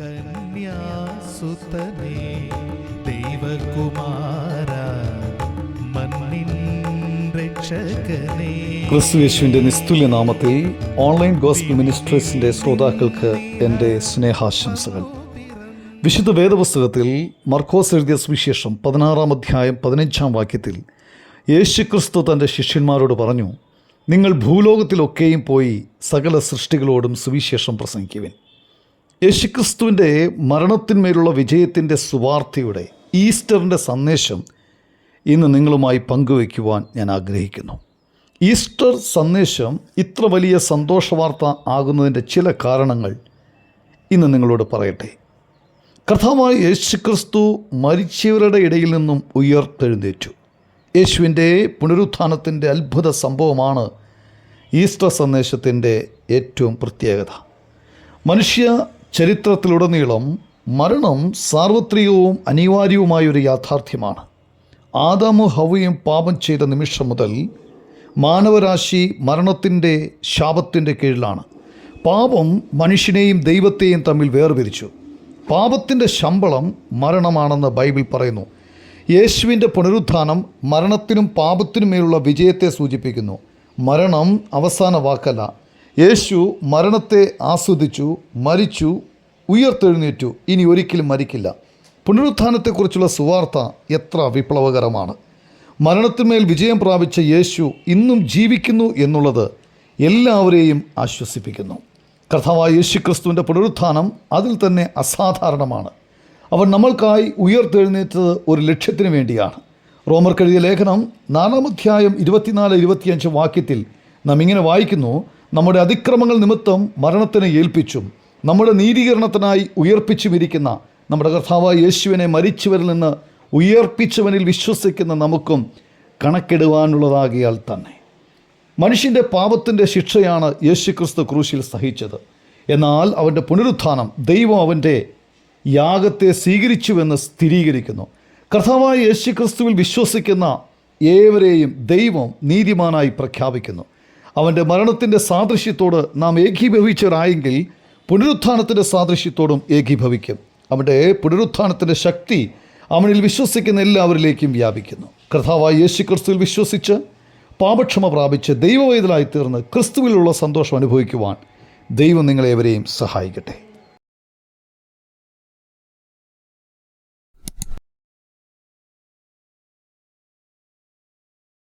കന്യാസുതനേ ദൈവകുമാര മണ്ണിൻ രക്ഷകനേ. ക്രിസ്തുയേശുവിന്റെ നിസ്തുല്യ നാമത്തിൽ online gospel മിനിസ്ട്രീസിന്റെ ശ്രോതാക്കൾക്ക് എന്റെ സ്നേഹാശംസകൾ. വിശുദ്ധ വേദപുസ്തകത്തിൽ മർക്കോസ് എഴുതിയ സുവിശേഷം പതിനാറാം അധ്യായം പതിനഞ്ചാം വാക്യത്തിൽ യേശുക്രിസ്തു തന്റെ ശിഷ്യന്മാരോട് പറഞ്ഞു നിങ്ങൾ ഭൂലോകത്തിലൊക്കെയും പോയി സകല സൃഷ്ടികളോടും സുവിശേഷം പ്രസംഗിക്കുവിൻ. യേശുക്രിസ്തുവിന്റെ മരണത്തിന്മേലുള്ള വിജയത്തിന്റെ സുവാർത്തയുടെ ഈസ്റ്ററിന്റെ സന്ദേശം ഇന്ന് നിങ്ങളുമായി പങ്കുവയ്ക്കുവാൻ ഞാൻ ആഗ്രഹിക്കുന്നു. ഈസ്റ്റർ സന്ദേശം ഇത്ര വലിയ സന്തോഷവാർത്ത ആകുന്നതിന്റെ ചില കാരണങ്ങൾ ഇന്ന് നിങ്ങളോട് പറയട്ടെ. കർത്താവായ യേശുക്രിസ്തു മരിച്ചവരുടെ ഇടയിൽ നിന്നും ഉയർത്തെഴുന്നേറ്റു. യേശുവിന്റെ പുനരുത്ഥാനത്തിന്റെ അത്ഭുത സംഭവമാണ് ഈസ്റ്റർ സന്ദേശത്തിന്റെ ഏറ്റവും പ്രത്യേകത. മനുഷ്യ ചരിത്രത്തിലുടനീളം മരണം സാർവത്രികവും അനിവാര്യവുമായൊരു യാഥാർത്ഥ്യമാണ്. ആദാമു ഹവയും പാപം ചെയ്ത നിമിഷം മുതൽ മാനവരാശി മരണത്തിന്റെ ശാപത്തിന്റെ കീഴിലാണ്. പാപം മനുഷ്യനെയും ദൈവത്തെയും തമ്മിൽ വേർപിരിച്ചു. പാപത്തിന്റെ ശമ്പളം മരണമാണെന്ന് ബൈബിൾ പറയുന്നു. യേശുവിന്റെ പുനരുത്ഥാനം മരണത്തിനും പാപത്തിനുമേലുള്ള വിജയത്തെ സൂചിപ്പിക്കുന്നു. മരണം അവസാന വാക്കല്ല. യേശു മരണത്തെ ആസ്വദിച്ചു മരിച്ചു ഉയർത്തെഴുന്നേറ്റു. ഇനി ഒരിക്കലും മരിക്കില്ല. പുനരുത്ഥാനത്തെക്കുറിച്ചുള്ള സുവാർത്ത എത്ര വിപ്ലവകരമാണ്. മരണത്തിന്മേൽ വിജയം പ്രാപിച്ച യേശു ഇന്നും ജീവിക്കുന്നു എന്നുള്ളത് എല്ലാവരെയും ആശ്വസിപ്പിക്കുന്നു. കർത്താവായ യേശു ക്രിസ്തുവിന്റെ പുനരുത്ഥാനം അതിൽ തന്നെ അസാധാരണമാണ്. അവൻ നമ്മൾക്കായി ഉയർത്തെഴുന്നേറ്റത് ഒരു ലക്ഷ്യത്തിന് വേണ്ടിയാണ്. റോമർ കഴിയ ലേഖനം നാലാമധ്യായം ഇരുപത്തിനാല് ഇരുപത്തിയഞ്ച് വാക്യത്തിൽ നാം ഇങ്ങനെ വായിക്കുന്നു നമ്മുടെ അതിക്രമങ്ങൾ നിമിത്തം മരണത്തിന് ഏൽപ്പിച്ചും നമ്മുടെ നീതീകരണത്തിനായി ഉയർപ്പിച്ചും ഇരിക്കുന്ന നമ്മുടെ കർത്താവ് യേശുവിനെ മരിച്ചവരിൽ നിന്ന് ഉയർപ്പിച്ചവനിൽ വിശ്വസിക്കുന്ന നമുക്കും കണക്കിടുവാനുള്ളതാകിയാൽ തന്നെ. മനുഷ്യന്റെ പാപത്തിന്റെ ശിക്ഷയാണ് യേശുക്രിസ്തു ക്രൂശിൽ സഹിച്ചത്. എന്നാൽ അവന്റെ പുനരുത്ഥാനം ദൈവം അവന്റെ യാഗത്തെ സ്വീകരിച്ചുവെന്ന് സ്ഥിരീകരിക്കുന്നു. കർത്താവായ യേശുക്രിസ്തുവിൽ വിശ്വസിക്കുന്ന ഏവരെയും ദൈവം നീതിമാനായി പ്രഖ്യാപിക്കുന്നു. അവന്റെ മരണത്തിന്റെ സാദൃശ്യത്തോട് നാം ഏകീഭവിച്ചവരായെങ്കിൽ പുനരുത്ഥാനത്തിന്റെ സാദൃശ്യത്തോടും ഏകീഭവിക്കും. അവന്റെ പുനരുത്ഥാനത്തിന്റെ ശക്തി അവനിൽ വിശ്വസിക്കുന്ന എല്ലാവരിലേക്കും വ്യാപിക്കുന്നു. കർത്താവായ യേശു ക്രിസ്തുവിൽ വിശ്വസിച്ച് പാപക്ഷമ പ്രാപിച്ച് ദൈവവേദലായി തീർന്ന് ക്രിസ്തുവിലുള്ള സന്തോഷം അനുഭവിക്കുവാൻ ദൈവം നിങ്ങളെവരെയും സഹായിക്കട്ടെ.